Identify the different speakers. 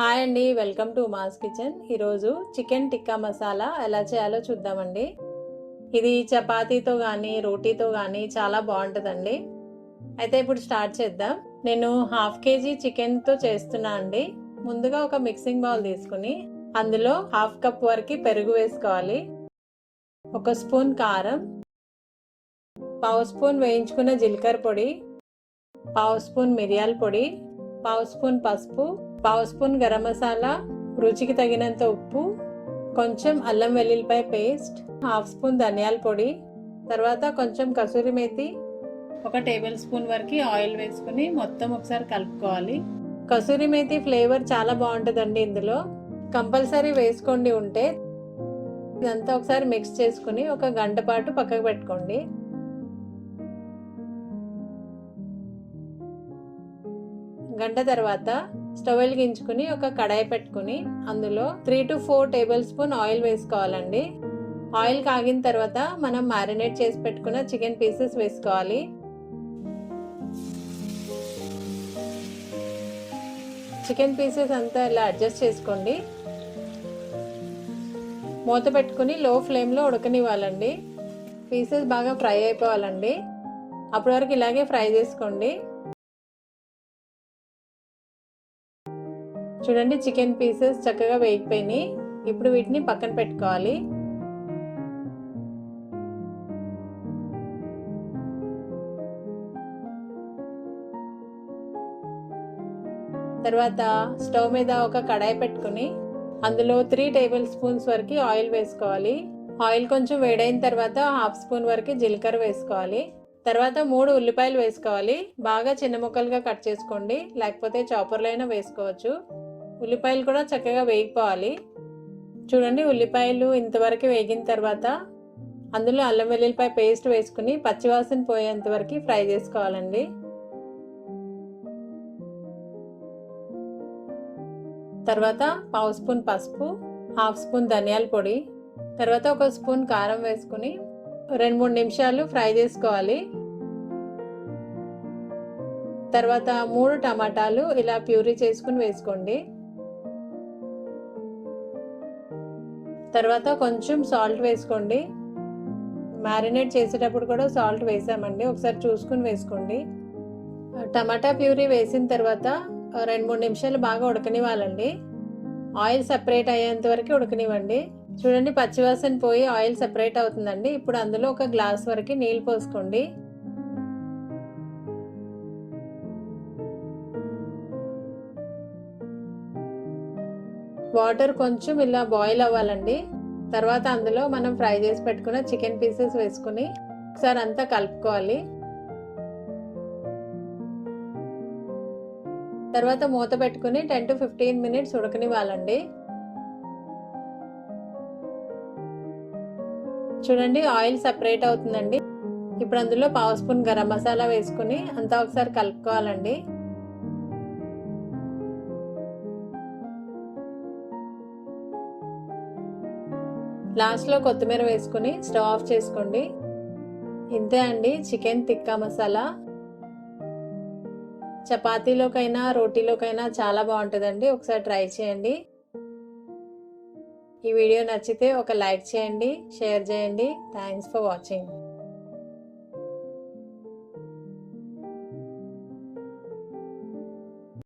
Speaker 1: Hi అండి welcome to mass kitchen. ఈరోజు chicken tikka masala ఎలా చేయాలో చూద్దామండి. ఇది చపాతీతో కానీ రోటీతో కానీ చాలా బాగుంటుందండి. అయితే ఇప్పుడు స్టార్ట్ చేద్దాం. నేను హాఫ్ కేజీ చికెన్తో చేస్తున్నా అండి. ముందుగా ఒక మిక్సింగ్ బౌల్ తీసుకుని అందులో హాఫ్ కప్ వరకు పెరుగు వేసుకోవాలి. ఒక స్పూన్ కారం పావు స్పూన్ వేయించుకున్న జీలకర్ర పొడి పావు స్పూన్ మిరియాల పొడి పావు స్పూన్ పసుపు పావు స్పూన్ గరం మసాలా రుచికి తగినంత ఉప్పు కొంచెం అల్లం వెల్లుల్లిపాయ పేస్ట్ హాఫ్ స్పూన్ ధనియాల పొడి తర్వాత కొంచెం కసూరి మేతి ఒక టేబుల్ స్పూన్ వరకు ఆయిల్ వేసుకుని మొత్తం ఒకసారి కలుపుకోవాలి. కసూరి మేతి ఫ్లేవర్ చాలా బాగుంటుందండి ఇందులో. కంపల్సరీ వేసుకోండి ఉంటే. ఇదంతా ఒకసారి మిక్స్ చేసుకుని ఒక గంట పాటు పక్కకు పెట్టుకోండి. గంట తర్వాత స్టవ్ వెలిగించుకుని ఒక కడాయి పెట్టుకుని అందులో three to four table spoon oil వేసుకోవాలండి. ఆయిల్ కాగిన తర్వాత మనం మ్యారినేట్ చేసి పెట్టుకున్న చికెన్ పీసెస్ వేసుకోవాలి. చికెన్ పీసెస్ అంతా ఇలా అడ్జస్ట్ చేసుకోండి. మూత పెట్టుకుని లో ఫ్లేమ్లో ఉడకనివ్వాలండి. పీసెస్ బాగా ఫ్రై అయిపోవాలండి. అప్పటి వరకు ఇలాగే ఫ్రై చేసుకోండి. చూడండి చికెన్ పీసెస్ చక్కగా వేగిపోయినాయి. ఇప్పుడు వీటిని పక్కన పెట్టుకోవాలి. తర్వాత స్టవ్ మీద ఒక కడాయి పెట్టుకుని అందులో త్రీ టేబుల్ స్పూన్స్ వరకు ఆయిల్ వేసుకోవాలి. ఆయిల్ కొంచెం వేడైన తర్వాత హాఫ్ స్పూన్ వరకు జీలకర్ర వేసుకోవాలి. తర్వాత మూడు ఉల్లిపాయలు వేసుకోవాలి. బాగా చిన్న ముక్కలుగా కట్ చేసుకోండి. లేకపోతే చాపర్లో అయినా వేసుకోవచ్చు. ఉల్లిపాయలు కూడా చక్కగా వేగిపోవాలి. చూడండి ఉల్లిపాయలు ఇంతవరకు వేగిన తర్వాత అందులో అల్లం వెల్లుల్లిపాయ పేస్ట్ వేసుకుని పచ్చివాసన పోయేంత వరకు ఫ్రై చేసుకోవాలండి. తర్వాత పావు స్పూన్ పసుపు హాఫ్ స్పూన్ ధనియాల పొడి తర్వాత ఒక స్పూన్ కారం వేసుకుని రెండు మూడు నిమిషాలు ఫ్రై చేసుకోవాలి. తర్వాత మూడు టమాటాలు ఇలా ప్యూరీ చేసుకుని వేసుకోండి. తర్వాత కొంచెం సాల్ట్ వేసుకోండి. మ్యారినేట్ చేసేటప్పుడు కూడా సాల్ట్ వేసామండి. ఒకసారి చూసుకుని వేసుకోండి. టమాటా ప్యూరీ వేసిన తర్వాత రెండు మూడు నిమిషాలు బాగా ఉడకనివ్వాలండి. ఆయిల్ సపరేట్ అయ్యేంత వరకు ఉడకనివ్వండి. చూడండి పచ్చివాసన పోయి ఆయిల్ సపరేట్ అవుతుందండి. ఇప్పుడు అందులో ఒక గ్లాస్ వరకు నీళ్ళు పోసుకోండి. వాటర్ కొంచెం ఇలా బాయిల్ అవ్వాలండి. తర్వాత అందులో మనం ఫ్రై చేసి పెట్టుకున్న చికెన్ పీసెస్ వేసుకుని ఒకసారి అంతా కలుపుకోవాలి. తర్వాత మూత పెట్టుకుని టెన్ టు ఫిఫ్టీన్ మినిట్స్ ఉడకనివ్వాలండి. చూడండి ఆయిల్ సపరేట్ అవుతుందండి. ఇప్పుడు అందులో పావు స్పూన్ గరం మసాలా వేసుకుని అంతా ఒకసారి కలుపుకోవాలండి. లాస్ట్లో కొత్తిమీర వేసుకుని స్టవ్ ఆఫ్ చేసుకోండి. ఇంతే అండి చికెన్ తిక్కా మసాలా. చపాతీలోకైనా రోటీలోకైనా చాలా బాగుంటుందండి. ఒకసారి ట్రై చేయండి. ఈ వీడియో నచ్చితే ఒక లైక్ చేయండి షేర్ చేయండి. Thanks for watching.